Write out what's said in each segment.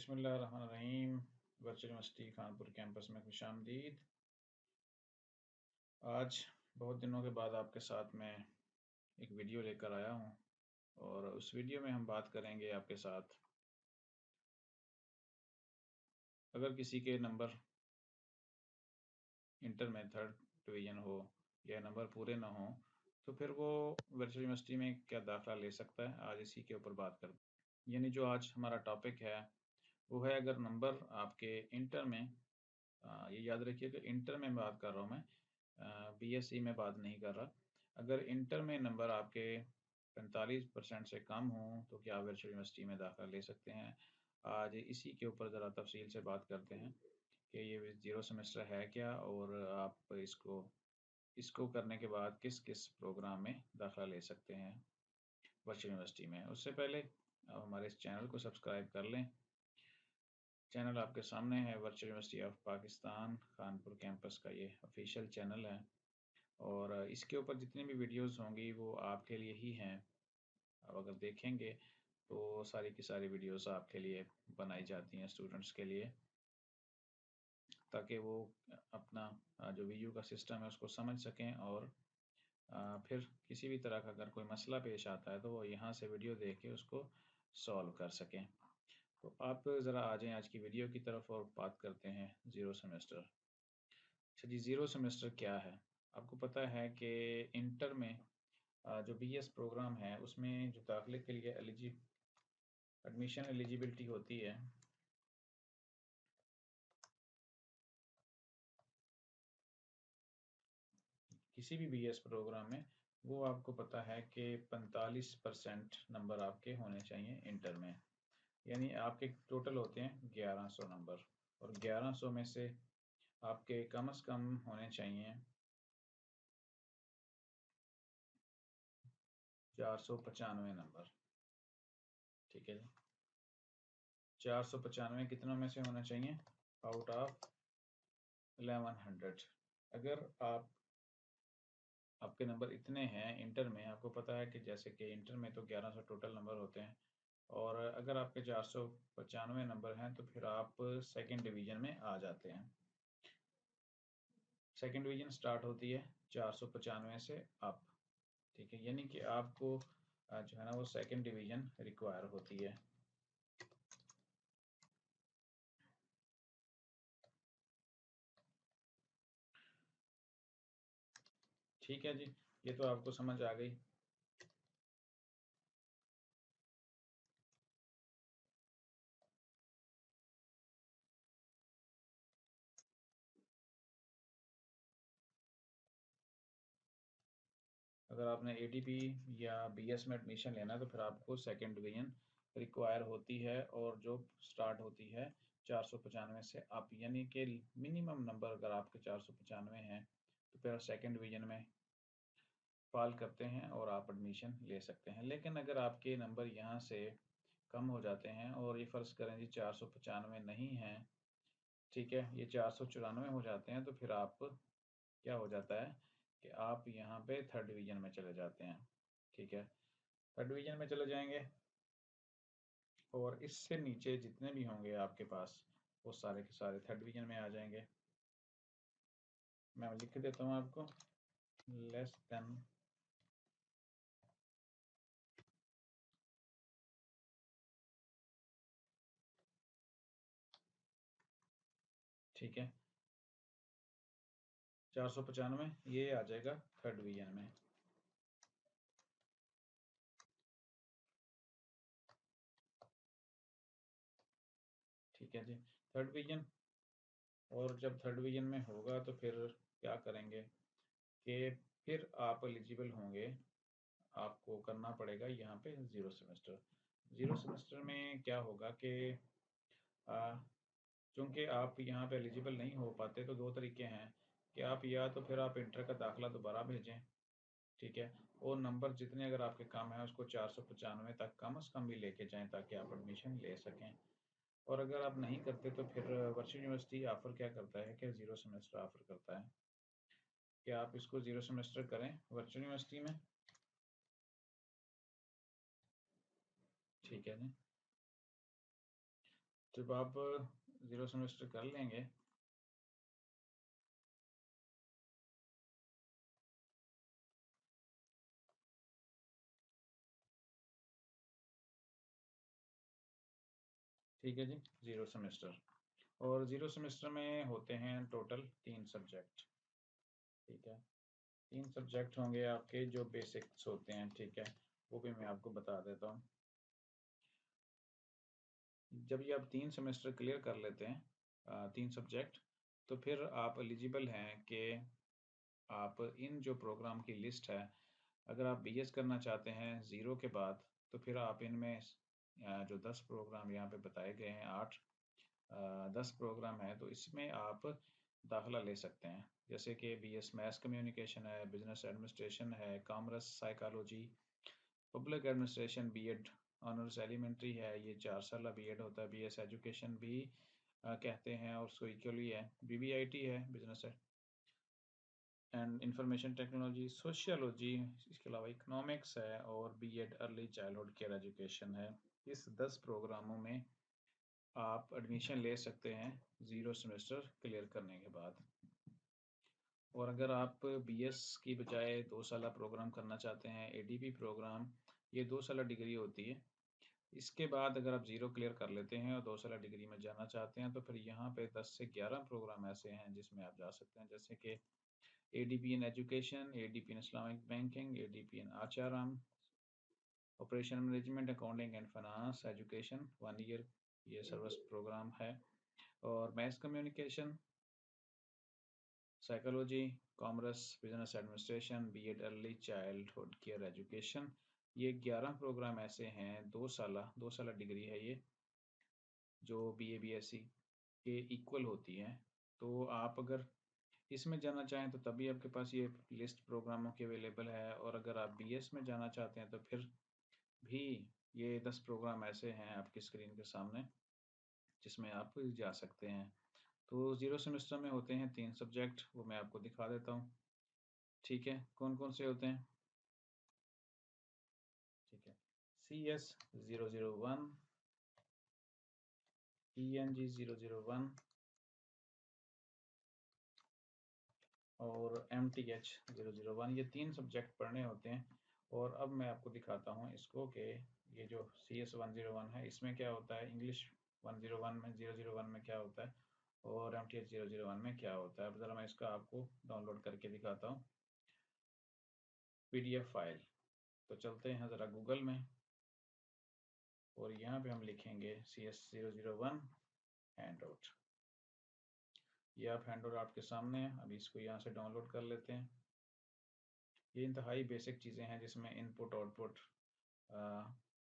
बसमीम virtual university Khanpur campus में खुश आमदीद आज बहुत दिनों के बाद आपके साथ मैं एक वीडियो लेकर आया हूँ और उस वीडियो में हम बात करेंगे आपके साथ। अगर किसी के नंबर इंटर में थर्ड डिवीज़न हो या नंबर पूरे ना हो तो फिर वो वर्चुअल यूनिवर्सिटी में क्या दाखिला ले सकता है? आज इसी के ऊपर बात करते हैं। यानी जो आज हमारा टॉपिक है वो है अगर नंबर आपके इंटर में ये याद रखिए कि इंटर में बात कर रहा हूँ मैं बीएससी में बात नहीं कर रहा। अगर इंटर में नंबर आपके 45 परसेंट से कम हो तो क्या आप वर्चुअल यूनिवर्सिटी में दाखिला ले सकते हैं? आज इसी के ऊपर ज़रा तफसील से बात करते हैं कि ये ज़ीरो सेमेस्टर है क्या और आप इसको इसको करने के बाद किस किस प्रोग्राम में दाखिला ले सकते हैं वर्चुअल यूनिवर्सिटी में? उससे पहले आप हमारे इस चैनल को सब्सक्राइब कर लें। चैनल आपके सामने है, virtual university of Pakistan, Khanpur campus का ये ऑफिशियल चैनल है। और इसके ऊपर जितनी भी वीडियोस होंगी, वो आपके लिए ही हैं। अब अगर देखेंगे तो सारी की सारी वीडियोस आपके लिए बनाई जाती हैं स्टूडेंट्स के लिए। ताकि वो अपना जो वी का सिस्टम है, उसको समझ सकें और फिर किसी भी तरह का अगर कोई मसला पेश आता है तो वो यहाँ से वीडियो देख के उसको सॉल्व कर सकें। तो आप ज़रा आ जाएँ आज की वीडियो की तरफ़ और बात करते हैं ज़ीरो सेमेस्टर। अच्छा जी, ज़ीरो सेमेस्टर क्या है? आपको पता है कि इंटर में जो बीएस प्रोग्राम है, उसमें जो दाखिले के लिए एलिजि एडमिशन एलिजिबिलिटी होती है। किसी भी बीएस प्रोग्राम में, वो आपको पता है कि 45 परसेंट नंबर आपके होने चाहिए इंटर में। यानी आपके टोटल होते हैं 1100 नंबर। और 1100 में से आपके कम अज़ कम होने चाहिए चार सौ पचानवे नंबर। ठीक है जी। चार सौ पचानवे कितनों में से होना चाहिए? आउट ऑफ़ एलेवन हंड्रेड अगर आप, आपके नंबर इतने हैं, इंटर में, आपको पता है कि जैसे कि इंटर में तो 1100 टोटल नंबर होते हैं। और अगर आपके चार सौ पचानवे नंबर हैं तो फिर आप सेकेंड डिवीज़न में आ जाते हैं। सेकेंड डिवीज़न स्टार्ट होती है चार सौ पचानवे से अप ठीक है? यानी कि आपको जो है ना, वो सेकेंड डिवीज़न रिक्वायर होती है। ठीक है जी, ये तो आपको समझ आ गई। अगर आपने ए या बीएस में एडमिशन लेना है तो फिर आपको सेकेंड डिवीज़न रिक्वायर होती है और जो स्टार्ट होती है चार सौ पचानवे से आप यानी कि मिनिमम नंबर अगर आपके चार सौ पचानवे हैं तो फिर सेकेंड डिवीज़न में फाल करते हैं और आप एडमिशन ले सकते हैं। लेकिन अगर आपके नंबर यहाँ से कम हो जाते हैं और ये फ़र्ज़ करें जी चार सौ पचानवे नहीं हैं, ठीक है, ये चार सौ चौरानवे हो जाते हैं तो फिर आप क्या हो जाता है कि आप यहाँ पे थर्ड डिवीज़न में चले जाते हैं, ठीक है? थर्ड डिवीज़न में चले जाएँगे और इससे नीचे जितने भी होंगे आपके पास, वो सारे के सारे थर्ड डिवीज़न में आ जाएँगे। मैं लिख देता हूँ आपको लेस देन ठीक है? चार सौ पचानवे, ये आ जाएगा थर्ड डिवीज़न में। ठीक है जी, थर्ड डिवीज़न और जब थर्ड डिवीज़न में होगा तो फिर क्या करेंगे कि फिर आप एलिजिबल होंगे, आपको करना पड़ेगा यहाँ पे ज़ीरो सेमेस्टर। ज़ीरो सेमेस्टर में क्या होगा कि चूँकि आप यहाँ पे एलिजिबल नहीं हो पाते तो दो तरीके हैं। कि आप या तो फिर आप इंटर का दाखिला दोबारा भेजें, ठीक है? और नंबर जितने अगर आपके कम है उसको चार सौ पचानवे तक कम अज़ कम भी लेके जाएँ ताकि आप एडमिशन ले सकें। और अगर आप नहीं करते तो फिर वर्चुअल यूनिवर्सिटी ऑफ़र क्या करता है कि ज़ीरो सेमेस्टर ऑफ़र करता है। कि आप इसको ज़ीरो सेमेस्टर करें वर्चुअल यूनिवर्सिटी में। ठीक है जी। जब आप ज़ीरो सेमेस्टर कर लेंगे ठीक है जी ज़ीरो सेमेस्टर और ज़ीरो सेमेस्टर में होते हैं टोटल तीन सब्जेक्ट ठीक है? तीन सब्जेक्ट होंगे आपके जो बेसिक्स होते हैं, ठीक है? वो भी मैं आपको बता देता हूँ। जब ये आप तीन सेमेस्टर क्लियर कर लेते हैं तीन सब्जेक्ट तो फिर आप एलिजिबल हैं कि आप इन जो प्रोग्राम की लिस्ट है, अगर आप बी करना चाहते हैं ज़ीरो के बाद तो फिर आप इनमें जो दस प्रोग्राम यहाँ पे बताए गए हैं आठ दस प्रोग्राम है तो इसमें आप दाखला ले सकते हैं। जैसे कि बी एस मैथ्स कम्युनिकेशन है बिज़नेस एडमिनिस्ट्रेशन है commerce psychology public administration B Ed honours elementary है ये चार साल बी एड होता है। बी एस एजुकेशन भी आ, कहते हैं और उसको इक्वली है। बी बी आई टी है business and information technology sociology इसके अलावा इकोनॉमिक्स है और B Ed early childhood care education है। इस दस प्रोग्रामों में आप एडमिशन ले सकते हैं ज़ीरो सेमेस्टर क्लियर करने के बाद? और अगर आप बीएस की बजाय दो साल प्रोग्राम करना चाहते हैं एडीपी प्रोग्राम ये दो साल डिग्री होती है। इसके बाद अगर आप ज़ीरो क्लियर कर लेते हैं और दो साल डिग्री में जाना चाहते हैं तो फिर यहाँ पे दस से ग्यारह प्रोग्राम ऐसे हैं जिसमें आप जा सकते हैं। जैसे कि A D P in education A D P in Islamic banking A D P in आचाराम operation management accounting and finance education one year ये सर्विस प्रोग्राम है। और maths communication psychology commerce business administration B Ed early childhood care education ये ग्यारह programme ऐसे हैं, दो साल दो साल डिग्री है ये, जो B A B S C के इक्वल होती है। तो आप अगर इसमें जाना चाहें तो तभी आपके पास ये लिस्ट प्रोग्रामों की अवेलेबल है और अगर आप बी एस में जाना चाहते हैं तो फिर भी ये दस प्रोग्राम ऐसे हैं आपकी स्क्रीन के सामने, जिसमें आप जा सकते हैं। तो ज़ीरो सेमेस्टर में होते हैं तीन सब्जेक्ट, वो मैं आपको दिखा देता हूँ। ठीक है कौन कौन से होते हैं? ठीक है C S zero zero one E N G zero zero one, और M T H zero zero one, ये तीन सब्जेक्ट पढ़ने होते हैं। और अब मैं आपको दिखाता हूँ इसको कि ये जो C S one zero one है, इसमें क्या होता है? इंग्लिश वन ज़ीरो वन में, ज़ीरो ज़ीरो वन में क्या होता है? और M T H zero zero one में क्या होता है? अब ज़रा मैं इसका आपको डाउनलोड करके दिखाता हूँ। पी डी एफ़ फ़ाइल तो चलते हैं ज़रा गूगल में। और यहाँ पे हम लिखेंगे C S zero zero one handout ये आप हैंड आउट आपके सामने है। अभी इसको यहाँ से डाउनलोड कर लेते हैं। ये इंतहाई बेसिक चीज़ें हैं जिसमें इनपुट, आउटपुट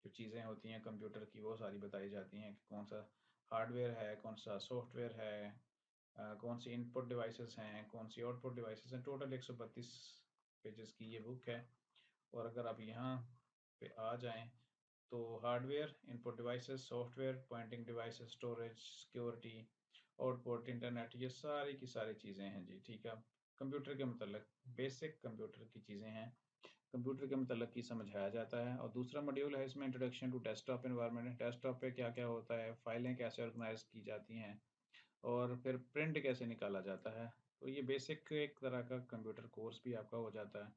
जो चीज़ें होती हैं कंप्यूटर की, वो सारी बताई जाती हैं कि कौन सा हार्डवेयर है, कौन सा सॉफ्टवेयर है कौन सी इनपुट डिवाइसेस हैं, कौन सी आउटपुट डिवाइसेस हैं। टोटल एक सौ बत्तीस पेजेस की ये बुक है। और अगर आप यहाँ पे आ जाएँ तो hardware, input devices, software, pointing devices, storage, security, output, internet, ये सारी की सारी चीज़ें हैं जी, ठीक है? कंप्यूटर के मतलब बेसिक कंप्यूटर की चीज़ें हैं। कंप्यूटर के मतलब की समझाया जाता है और दूसरा मॉड्यूल है इसमें introduction to desktop environment desktop पे क्या क्या होता है, फाइलें कैसे ऑर्गेनाइज की जाती हैं और फिर प्रिंट कैसे निकाला जाता है। तो ये बेसिक एक तरह का कंप्यूटर कोर्स भी आपका हो जाता है।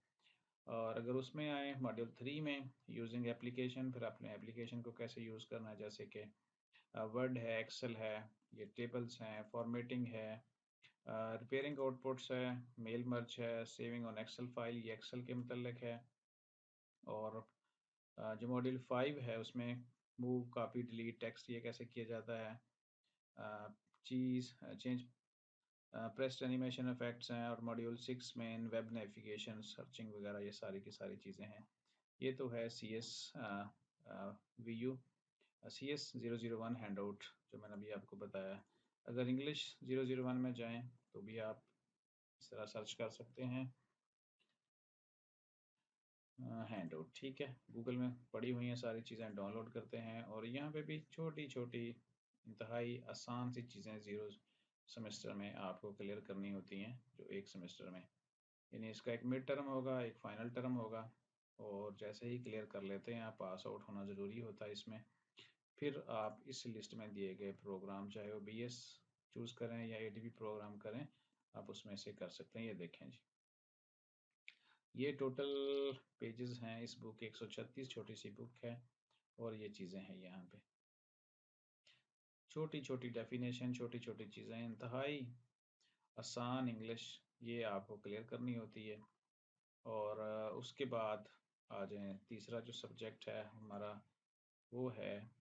और अगर उसमें आए मॉड्यूल थ्री में यूजिंग एप्लीकेशन फिर आपने एप्लीकेशन को कैसे यूज़ करना है, जैसे कि वर्ड है एक्सेल है, ये टेबल्स हैं फॉर्मेटिंग है रिपेयरिंग आउटपुट्स है मेल मर्च है सेविंग ऑन एक्सेल फ़ाइल ये एक्सेल के मतलब है। और uh, जो मॉड्यूल फाइव है उसमें मूव कॉपी डिलीट टेक्स्ट ये कैसे किया जाता है? चीज़ चेंज प्रेस्ट एनिमेशन इफेक्ट्स हैं और मॉड्यूल सिक्स में वेब नेविगेशन सर्चिंग वगैरह ये सारी की सारी चीज़ें हैं। ये तो है C S V U C S zero zero one handout जो मैंने अभी आपको बताया। अगर इंग्लिश ज़ीरो ज़ीरो वन में जाएँ तो भी आप इस तरह सर्च कर सकते हैं। हैंड आउट ठीक है। गूगल में पड़ी हुई हैं सारी चीज़ें, डाउनलोड करते हैं और यहाँ पे भी छोटी छोटी इंतहाई आसान सी चीज़ें ज़ीरो सेमेस्टर में आपको क्लियर करनी होती हैं, जो एक सेमेस्टर में। यानी इसका एक मिड टर्म होगा, एक फ़ाइनल टर्म होगा और जैसे ही क्लियर कर लेते हैं आप पास आउट होना ज़रूरी होता है इसमें। फिर आप इस लिस्ट में दिए गए प्रोग्राम, चाहे वो बी एस चूज़ करें या ए प्रोग्राम करें, आप उसमें से कर सकते हैं, ये देखें जी। ये टोटल पेजेस हैं, इस बुक 136 छोटी सी बुक है और ये चीज़ें हैं यहाँ पे। छोटी छोटी डेफिनेशन छोटी छोटी चीज़ें, इंतहाई आसान इंग्लिश ये आपको क्लियर करनी होती है। और, उसके बाद आ जाए, तीसरा जो सब्जेक्ट है हमारा, वो है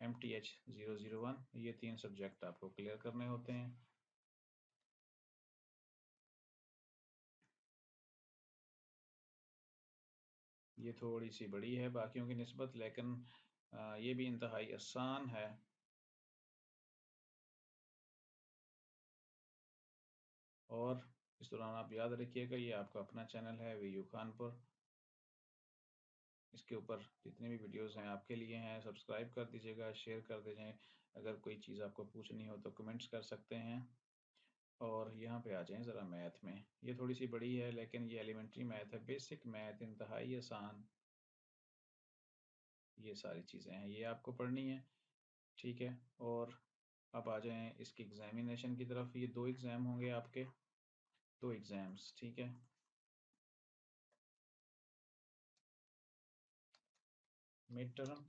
M T H zero zero one ये तीन सब्जेक्ट आपको क्लियर करने होते हैं। ये थोड़ी सी बड़ी है, बाकियों की नस्बत, लेकिन ये भी इंतहाई आसान है। और इस दौरान आप याद रखिएगा, ये आपका अपना चैनल है, वी यू खानपुर। इसके ऊपर जितने भी वीडियोस हैं, आपके लिए हैं सब्सक्राइब कर दीजिएगा शेयर कर दीजिए। अगर कोई चीज़ आपको पूछनी हो तो कमेंट्स कर सकते हैं। और यहाँ पे आ जाएँ ज़रा मैथ में। ये थोड़ी सी बड़ी है, लेकिन ये एलिमेंट्री मैथ है बेसिक मैथ इंतहाई आसान। ये सारी चीज़ें हैं, ये आपको पढ़नी है, ठीक है? और अब आ जाएँ इसकी एग्ज़ामिनेशन की तरफ़। ये दो एग्ज़ाम होंगे आपके, दो एग्ज़ाम्स ठीक है? Mid term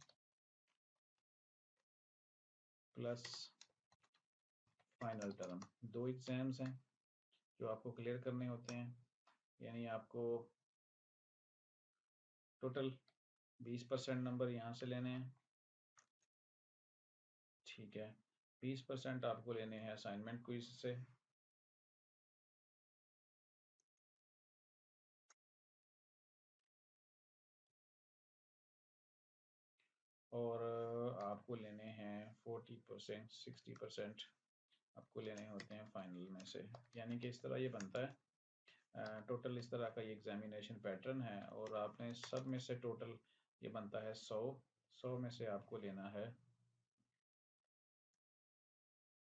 plus final term दो एग्ज़ाम्स हैं जो आपको क्लियर करने होते हैं। यानी आपको टोटल बीस परसेंट नंबर यहाँ से लेने हैं। ठीक है, बीस परसेंट आपको लेने हैं असाइनमेंट क्विज से। और आपको लेने हैं फोर्टी परसेंट सिक्सटी परसेंट आपको लेने होते हैं फाइनल में से। यानी कि इस तरह ये बनता है। टोटल इस तरह का ये एग्जामिनेशन पैटर्न है और आपने सब में से टोटल ये बनता है सौ। सौ में से आपको लेना है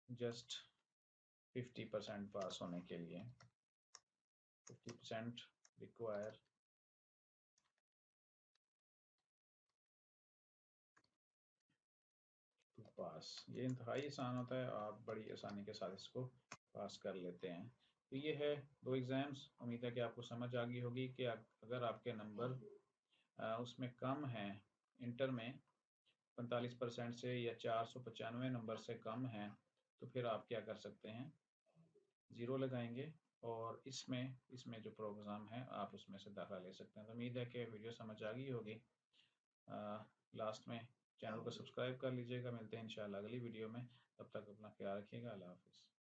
जस्ट फिफ्टी परसेंट पास होने के लिए। Fifty percent require pass. ये इंतहाई आसान होता है, आप बड़ी आसानी के साथ इसको पास कर लेते हैं। तो ये है दो एग्ज़ाम्स उम्मीद है कि आपको समझ आ गई होगी कि अगर आपके नंबर उसमें कम हैं इंटर में पैंतालीस परसेंट से या चार सौ पचानवे नंबर से कम है तो फिर आप क्या कर सकते हैं? ज़ीरो लगाएँगे और इसमें इसमें जो प्रोग्राम है, आप उसमें से दाखिला ले सकते हैं। तो उम्मीद है कि वीडियो समझ आ गई होगी। लास्ट में चैनल को सब्सक्राइब कर लीजिएगा। मिलते हैं इंशाल्लाह अगली वीडियो में। तब तक अपना ख्याल रखिएगा। अल्लाह हाफिज़।